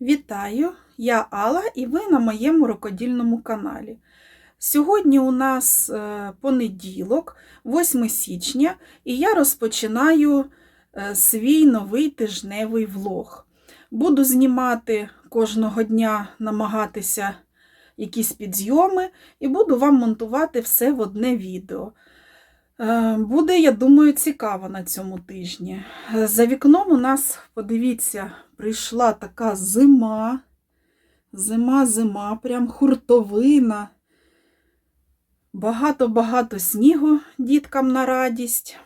Вітаю! Я Алла і ви на моєму рукодільному каналі. Сьогодні у нас е, понеділок, 8 січня, і я розпочинаю е, свій новий тижневий влог. Буду знімати кожного дня, намагатися якісь підйоми, і буду вам монтувати все в одне відео. Е, Буде, я думаю, цікаво на цьому тижні. За вікном у нас, подивіться, прийшла така зима. Зима, зима, прям хуртовина. Багато-багато снігу діткам на радість.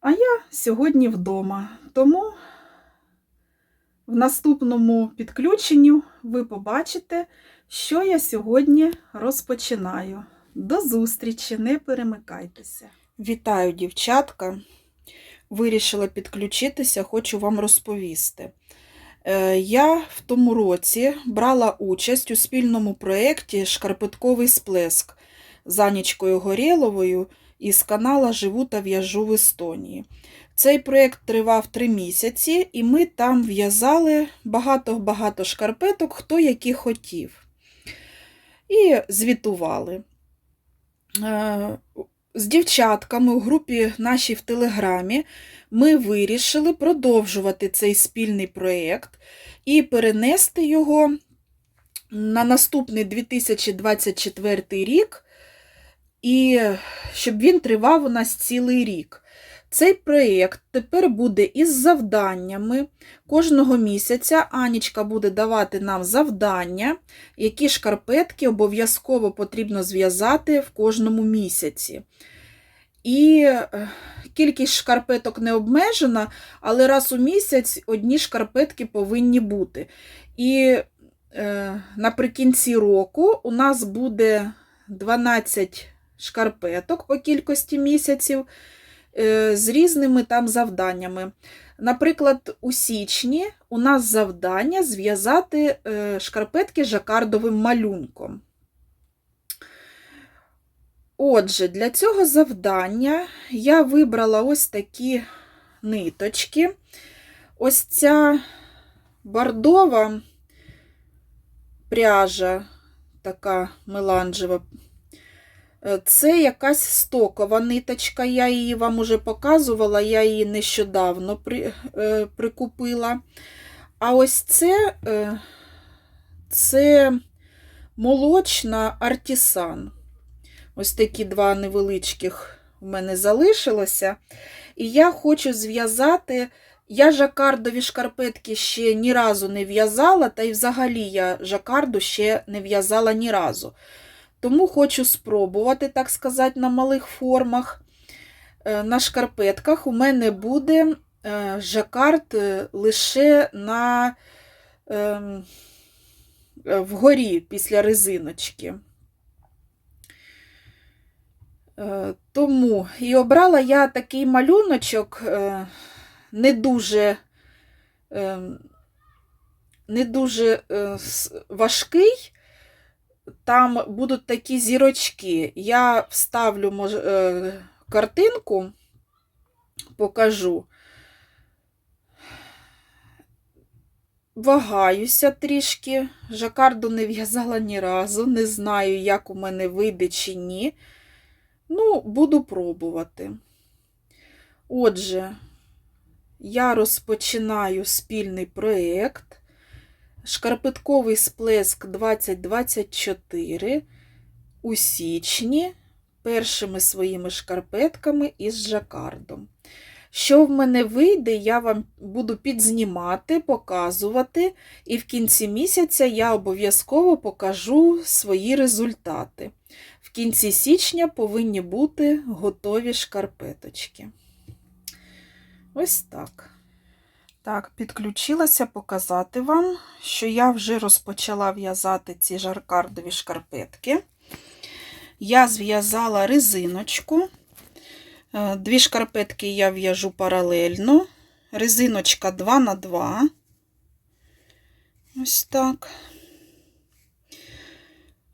А я сьогодні вдома, тому в наступному підключенню ви побачите, що я сьогодні розпочинаю. До зустрічі, не перемикайтеся. Вітаю, дівчатка. Вирішила підключитися, хочу вам розповісти. Е, Я в тому році брала участь у спільному проєкті Шкарпетковий сплеск з Анічкою Горєловою із канала Живу та в'яжу в Естонії. Цей проєкт тривав три місяці, і ми там в'язали багато-багато шкарпеток, хто які хотів. І звітували. З дівчатками у групі нашій в Телеграмі ми вирішили продовжувати цей спільний проєкт і перенести його на наступний 2024 рік, і щоб він тривав у нас цілий рік. Цей проєкт тепер буде із завданнями. Кожного місяця Анічка буде давати нам завдання, які шкарпетки обов'язково потрібно зв'язати в кожному місяці. І е, кількість шкарпеток не обмежена, але раз у місяць одні шкарпетки повинні бути. І е, наприкінці року у нас буде 12 шкарпеток по кількості місяців з різними там завданнями. Наприклад, у січні у нас завдання зв'язати е, шкарпетки жакардовим малюнком. Отже, для цього завдання я вибрала ось такі ниточки. Ось ця бордова пряжа, така меланжева. Е, Це якась стокова ниточка, я її вам уже показувала, я її нещодавно при, е, прикупила. А ось це, е, це молочна артісан. Ось такі два невеличких у мене залишилося. І я хочу зв'язати. Я жакардові шкарпетки ще ні разу не в'язала, та й взагалі я жакарду ще не в'язала ні разу. Тому хочу спробувати, так сказати, на малих формах. Е, На шкарпетках у мене буде е, жакард е, лише на ем, вгорі після резиночки. Тому і обрала я такий малюночок не дуже, е, не дуже важкий. Там будуть такі зірочки. Я вставлю мож, е, картинку, покажу. Вагаюся трішки. Жакарду не в'язала ні разу. Не знаю, як у мене вийде чи ні. Ну, буду пробувати. Отже, я розпочинаю спільний проєкт. Шкарпетковий сплеск 2024 у січні першими своїми шкарпетками із жакардом. Що в мене вийде, я вам буду підзнімати, показувати, і в кінці місяця я обов'язково покажу свої результати. В кінці січня повинні бути готові шкарпеточки. Ось так. Так, підключилася показати вам, що я вже розпочала в'язати ці жаркардові шкарпетки. Я зв'язала резиночку. Е, Дві шкарпетки я в'яжу паралельно. Резиночка 2 на 2. Ось так.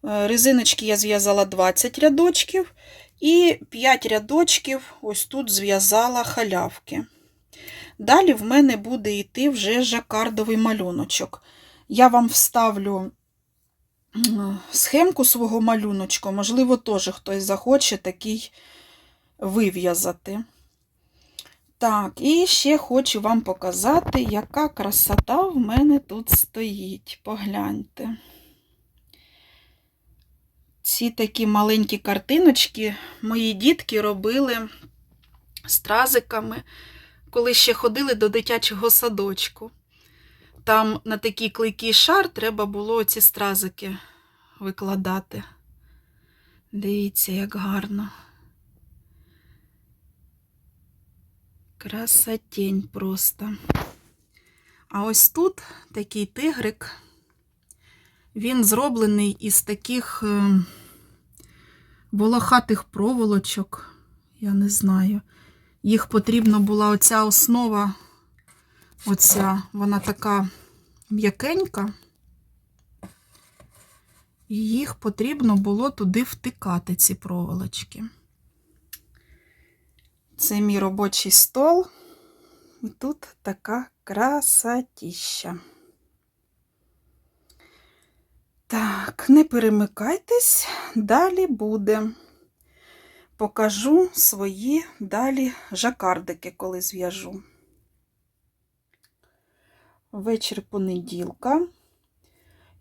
Е, Резиночки я зв'язала 20 рядочків і 5 рядочків ось тут зв'язала халявки. Далі в мене буде йти вже жакардовий малюночок. Я вам вставлю схемку свого малюночку, можливо, теж хтось захоче такий вив'язати. Так, і ще хочу вам показати, яка красота в мене тут стоїть. Погляньте. Ці такі маленькі картиночки мої дітки робили стразиками, коли ще ходили до дитячого садочку. Там на такий клейкий шар треба було ці стразики викладати. Дивіться, як гарно. Красотень просто. А ось тут такий тигрик. Він зроблений із таких е, волохатих проволочок. Я не знаю. Їх потрібна була оця основа, оця, вона така м'якенька. І їх потрібно було туди втикати, ці проволочки. Це мій робочий стол. І тут така красотіща. Так, не перемикайтесь, далі буде. Покажу свої далі жакардики, коли зв'яжу. Вечір понеділка.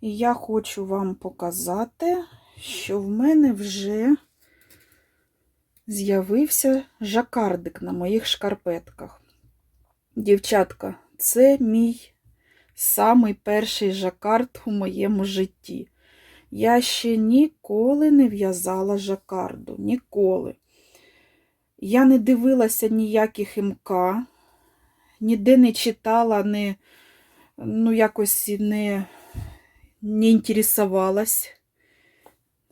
І я хочу вам показати, що в мене вже з'явився жакардик на моїх шкарпетках. Дівчатка, це мій самий перший жакард у моєму житті. Я ще ніколи не в'язала жакарду. Ніколи. Я не дивилася ніяких МК, ніде не читала, не, ну, якось не, не інтересувалась.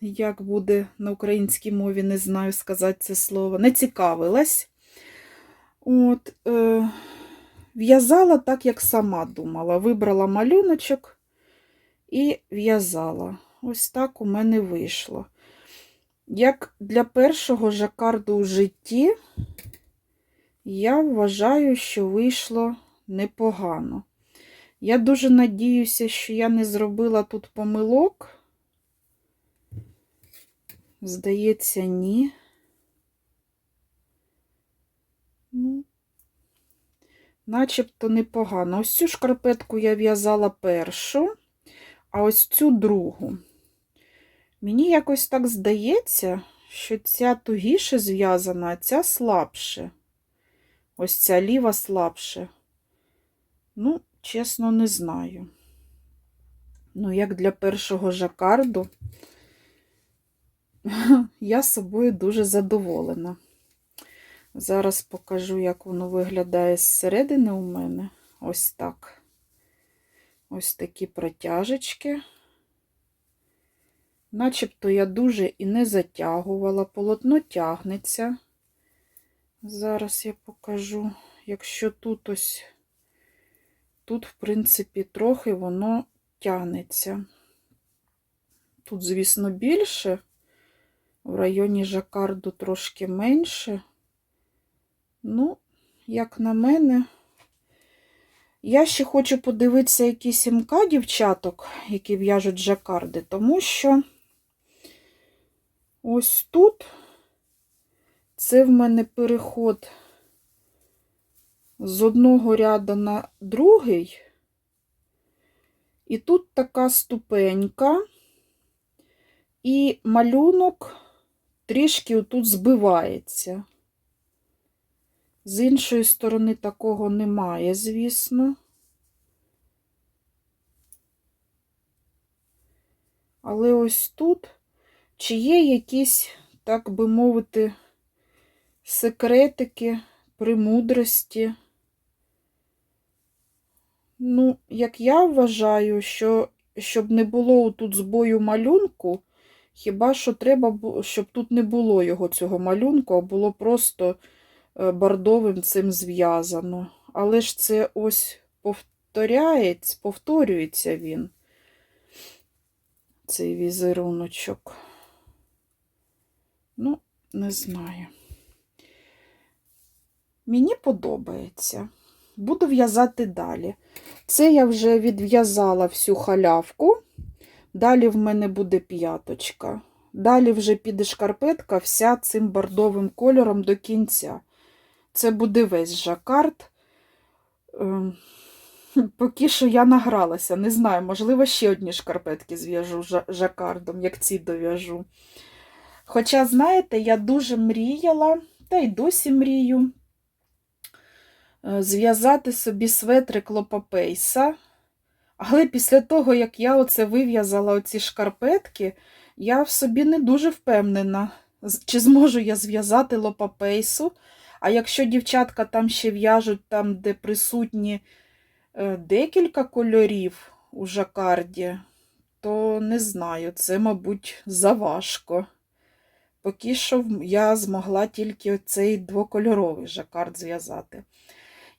Як буде на українській мові, не знаю сказати це слово. Не цікавилась. От, е, В'язала так, як сама думала. Вибрала малюночок і в'язала. Ось так у мене вийшло. Як для першого жакарду у житті, я вважаю, що вийшло непогано. Я дуже надіюся, що я не зробила тут помилок. Здається, ні. Ну, начебто непогано. Ось цю шкарпетку я в'язала першу, а ось цю другу. Мені якось так здається, що ця тугіше зв'язана, а ця слабше. Ось ця ліва слабше. Ну, чесно, не знаю. Ну, як для першого жакарду, я собою дуже задоволена. Зараз покажу, як воно виглядає зсередини у мене. Ось так. Ось такі протяжечки. Начебто я дуже і не затягувала, полотно тягнеться. Зараз я покажу, якщо тут ось, тут, в принципі, трохи воно тягнеться. Тут, звісно, більше, в районі жакарду трошки менше. Ну, як на мене, я ще хочу подивитися якісь МК дівчаток, які в'яжуть жакарди, тому що ось тут це в мене переход з одного ряду на другий, і тут така ступенька, і малюнок трішки отут збивається. З іншої сторони такого немає, звісно. Але ось тут, чи є якісь, так би мовити, секретики, премудрості? Ну, як я вважаю, що щоб не було тут збою малюнку, хіба що треба, щоб тут не було його цього малюнку, а було просто е, бордовим цим зв'язано. Але ж це ось повторяється, повторюється він, цей візеруночок. Ну, не знаю. Мені подобається. буду в'язати далі. Це я вже відв'язала всю халявку. Далі в мене буде п'яточка. Далі вже піде шкарпетка вся цим бордовим кольором до кінця. Це буде весь жакард. Ем, Поки що я награлася, не знаю, можливо, ще одні шкарпетки зв'яжу жакардом, як ці дов'яжу. Хоча, знаєте, я дуже мріяла, та й досі мрію, е, зв'язати собі светрик лопапейса. Але після того, як я оце вив'язала оці шкарпетки, я в собі не дуже впевнена, чи зможу я зв'язати лопапейсу. А якщо дівчатка там ще в'яжуть, там, де присутні е, декілька кольорів у жакарді, то не знаю, це, мабуть, заважко. Поки що я змогла тільки цей двокольоровий жакард зв'язати.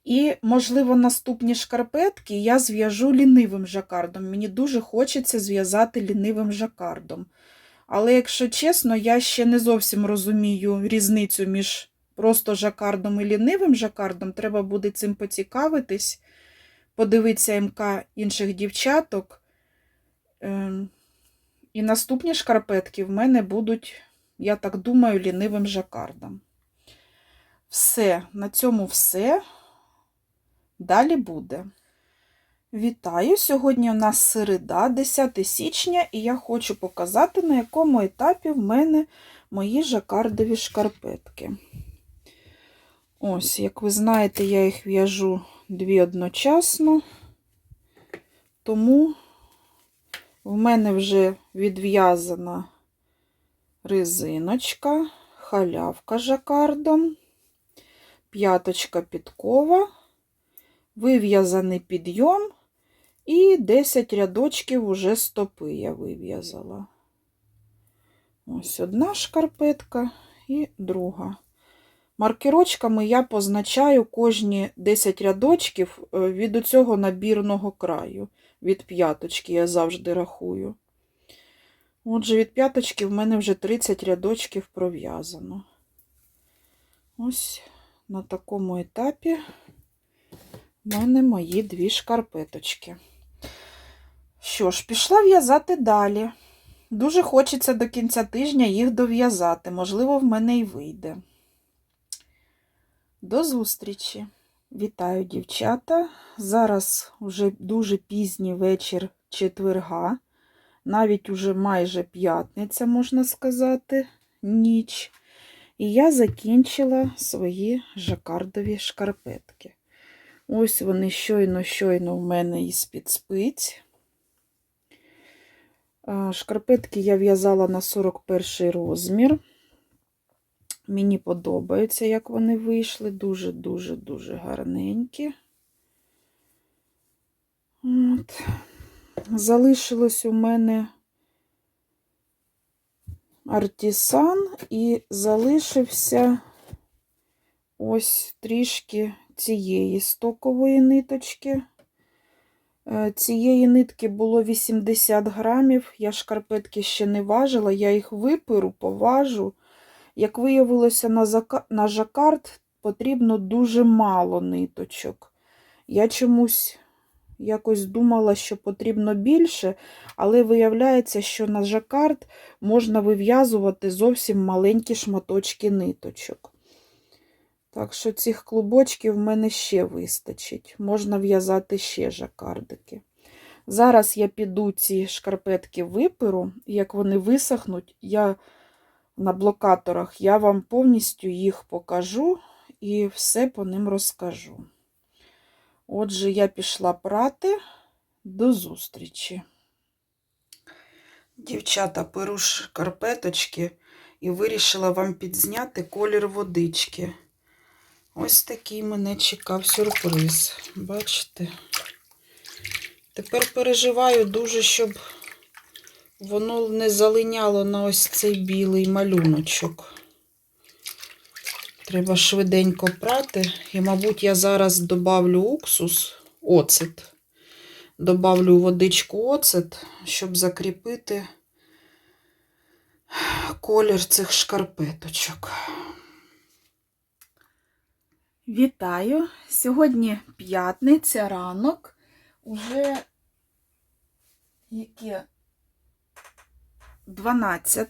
І, можливо, наступні шкарпетки я зв'яжу лінивим жакардом. Мені дуже хочеться зв'язати лінивим жакардом. Але, якщо чесно, я ще не зовсім розумію різницю між просто жакардом і лінивим жакардом. Треба буде цим поцікавитись, подивитися МК інших дівчаток. Ем, І наступні шкарпетки в мене будуть, я так думаю, лінивим жакардом. Все, на цьому все. Далі буде. Вітаю! Сьогодні у нас середа, 10 січня, і я хочу показати, на якому етапі в мене мої жакардові шкарпетки. Ось, як ви знаєте, я їх в'яжу дві одночасно, тому в мене вже відв'язана резиночка, халявка жакардом, п'яточка підкова, вив'язаний підйом і 10 рядочків уже стопи я вив'язала. Ось одна шкарпетка і друга. Маркерочками я позначаю кожні 10 рядочків е, від цього набірного краю. Від п'яточки я завжди рахую. Отже, від п'яточки в мене вже 30 рядочків пров'язано. Ось на такому етапі в мене мої дві шкарпеточки. Що ж, пішла в'язати далі. Дуже хочеться до кінця тижня їх дов'язати. Можливо, в мене й вийде. До зустрічі! Вітаю, дівчата! Зараз вже дуже пізній вечір четверга, навіть уже майже п'ятниця, можна сказати, ніч. І я закінчила свої жакардові шкарпетки. Ось вони щойно-щойно в мене із-під спиць. Шкарпетки я в'язала на 41 розмір. Мені подобається, як вони вийшли. Дуже-дуже-дуже гарненькі. От. Залишилось у мене артісан і залишився ось трішки цієї стокової ниточки. Е, Цієї нитки було 80 грамів. Я шкарпетки ще не важила, я їх виперу, поважу. Як виявилося, на, на жакард потрібно дуже мало ниточок. Я чомусь якось думала, що потрібно більше, але виявляється, що на жакард можна вив'язувати зовсім маленькі шматочки ниточок. Так що цих клубочків в мене ще вистачить. Можна в'язати ще жакардики. Зараз я піду ці шкарпетки виперу, як вони висохнуть, я на блокаторах я вам повністю їх покажу і все по ним розкажу. Отже, я пішла прати. До зустрічі. Дівчата, перу шкарпеточки і вирішила вам підзняти колір водички. Ось такий мене чекав сюрприз. Бачите? Тепер переживаю дуже, щоб воно не залиняло на ось цей білий малюночок. Треба швиденько прати. І, мабуть, я зараз добавлю уксус, оцет. Добавлю водичку оцет, щоб закріпити колір цих шкарпеточок. Вітаю! Сьогодні п'ятниця, ранок. Уже яке 12,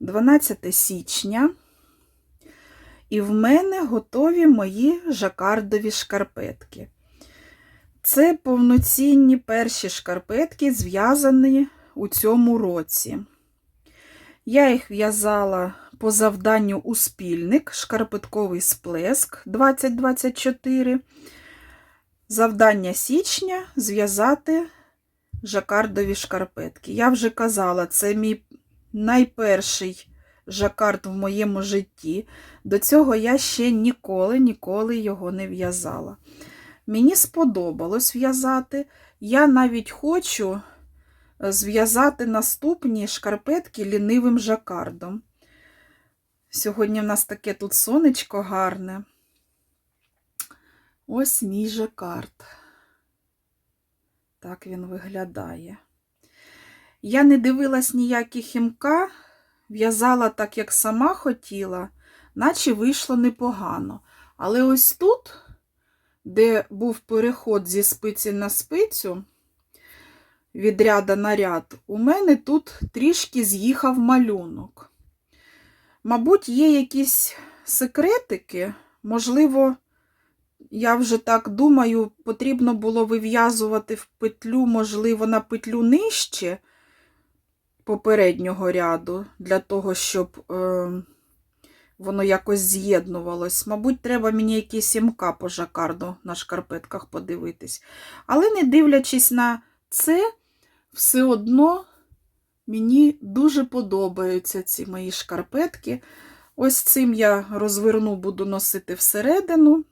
12 січня. І в мене готові мої жакардові шкарпетки. Це повноцінні перші шкарпетки, зв'язані у цьому році. Я їх в'язала по завданню у спільник, шкарпетковий сплеск 2024. Завдання січня зв'язати жакардові шкарпетки. Я вже казала, це мій найперший жакард в моєму житті. До цього я ще ніколи, ніколи його не в'язала. Мені сподобалось в'язати. Я навіть хочу зв'язати наступні шкарпетки лінивим жакардом. Сьогодні в нас таке тут сонечко гарне. Ось мій жакард. Так він виглядає. Я не дивилась ніякі хімка, в'язала так, як сама хотіла, наче вийшло непогано. Але ось тут, де був переход зі спиці на спицю, від ряда на ряд, у мене тут трішки з'їхав малюнок. Мабуть, є якісь секретики, можливо, я вже так думаю, потрібно було вив'язувати в петлю, можливо, на петлю нижче попереднього ряду, для того, щоб е, воно якось з'єднувалось. Мабуть, треба мені якісь сімка по жакарду на шкарпетках подивитись. Але не дивлячись на це, все одно мені дуже подобаються ці мої шкарпетки. Ось цим я розверну, буду носити всередину.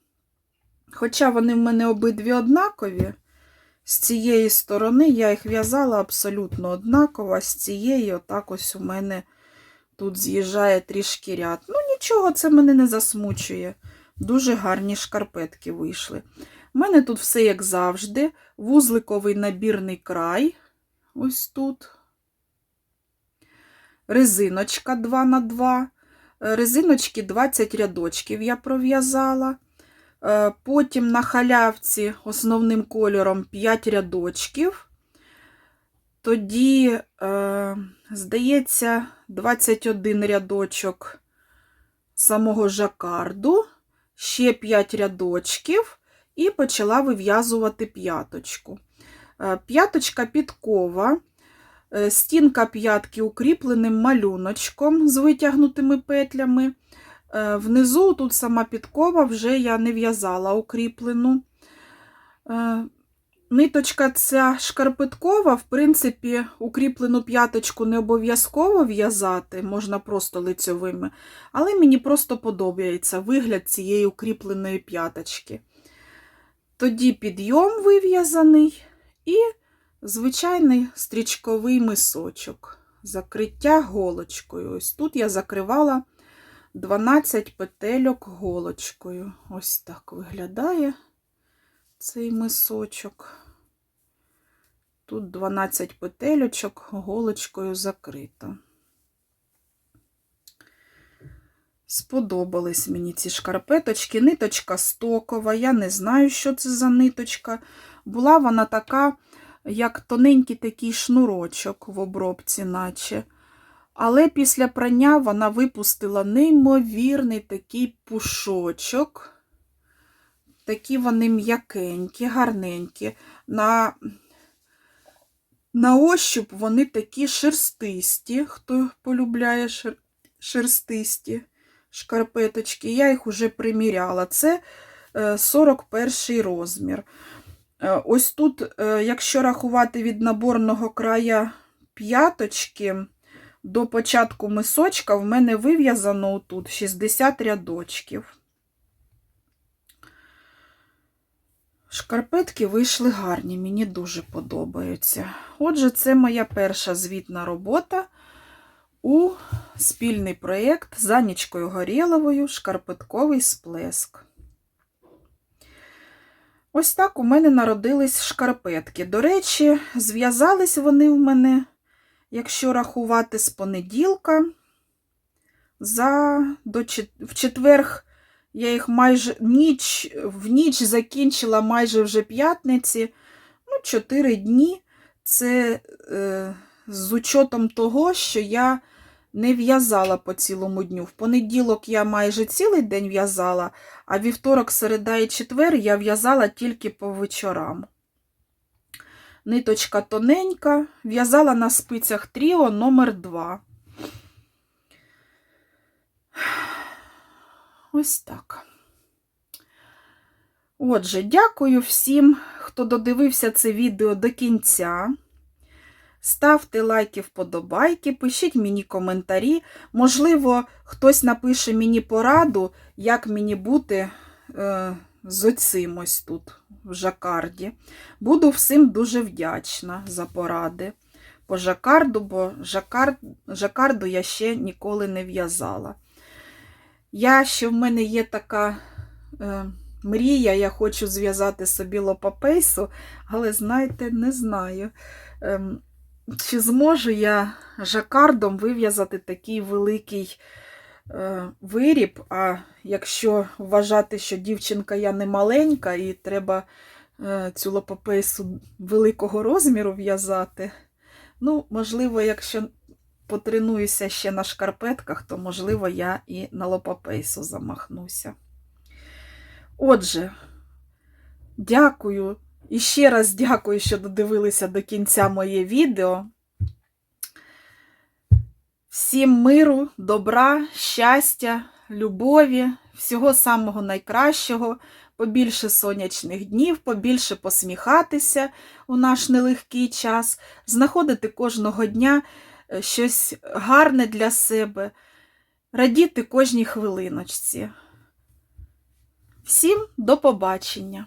Хоча вони в мене обидві однакові, з цієї сторони я їх в'язала абсолютно однаково, з цієї, отак ось у мене тут з'їжджає трішки ряд. Ну, нічого, це мене не засмучує. Дуже гарні шкарпетки вийшли. У мене тут все як завжди. Вузликовий набірний край. Ось тут. Резиночка 2 на 2 Резиночки 20 рядочків я пров'язала. Е, Потім на халявці основним кольором 5 рядочків. Тоді, е, здається, 21 рядочок самого жакарду, ще 5 рядочків, і почала вив'язувати п'яточку. Е, П'яточка підкова, стінка п'ятки укріпленим малюночком з витягнутими петлями. Е, Внизу тут сама підкова вже я не в'язала укріплену. Е, Ниточка ця шкарпеткова, в принципі, укріплену п'яточку не обов'язково в'язати, можна просто лицьовими, але мені просто подобається вигляд цієї укріпленої п'яточки. Тоді підйом вив'язаний і звичайний стрічковий мисочок. Закриття голочкою. Ось тут я закривала 12 петельок голочкою. Ось так виглядає цей мисочок. Тут 12 петельочок голочкою закрито. Сподобались мені ці шкарпеточки. Ниточка стокова, я не знаю, що це за ниточка. Була вона така, як тоненький такий шнурочок в обробці, наче. Але після прання вона випустила неймовірний такий пушочок. Такі вони м'якенькі, гарненькі. На на ощуп вони такі шерстисті, хто полюбляє шер... шерстисті шкарпеточки. Я їх уже приміряла. Це 41 розмір. Е, Ось тут, е, якщо рахувати від наборного края п'яточки, до початку мисочка в мене вив'язано тут 60 рядочків. Шкарпетки вийшли гарні, мені дуже подобаються. Отже, це моя перша звітна робота у спільний проєкт з Анічкою Горєловою шкарпетковий сплеск. Ось так у мене народились шкарпетки. До речі, зв'язались вони в мене, якщо рахувати з понеділка, за, до, в четверг Я їх майже ніч, в ніч закінчила майже вже п'ятниці. Ну, 4 дні. Це е, з учетом того, що я не в'язала по цілому дню. В понеділок я майже цілий день в'язала, а вівторок, середа і четвер я в'язала тільки по вечорам. Ниточка тоненька, в'язала на спицях Тріо номер 2. Ось так. Отже, дякую всім, хто додивився це відео до кінця. Ставте лайки, вподобайки, пишіть мені коментарі. Можливо, хтось напише мені пораду, як мені бути е, з оцим ось тут, в жакарді. Буду всім дуже вдячна за поради по жакарду, бо жакард, жакарду я ще ніколи не в'язала. Я ще в мене є така е, мрія, я хочу зв'язати собі лопапейсу, але знаєте, не знаю. Ем, чи зможу я жакардом вив'язати такий великий е, виріб, а якщо вважати, що дівчинка я не маленька і треба е, цю лопапейсу великого розміру в'язати, ну, можливо, якщо потренуюся ще на шкарпетках, то, можливо, я і на лопапейсу замахнуся. Отже, дякую. І ще раз дякую, що додивилися до кінця моє відео. Всім миру, добра, щастя, любові, всього самого найкращого, побільше сонячних днів, побільше посміхатися у наш нелегкий час, знаходити кожного дня е, щось гарне для себе, радіти кожній хвилиночці. Всім до побачення!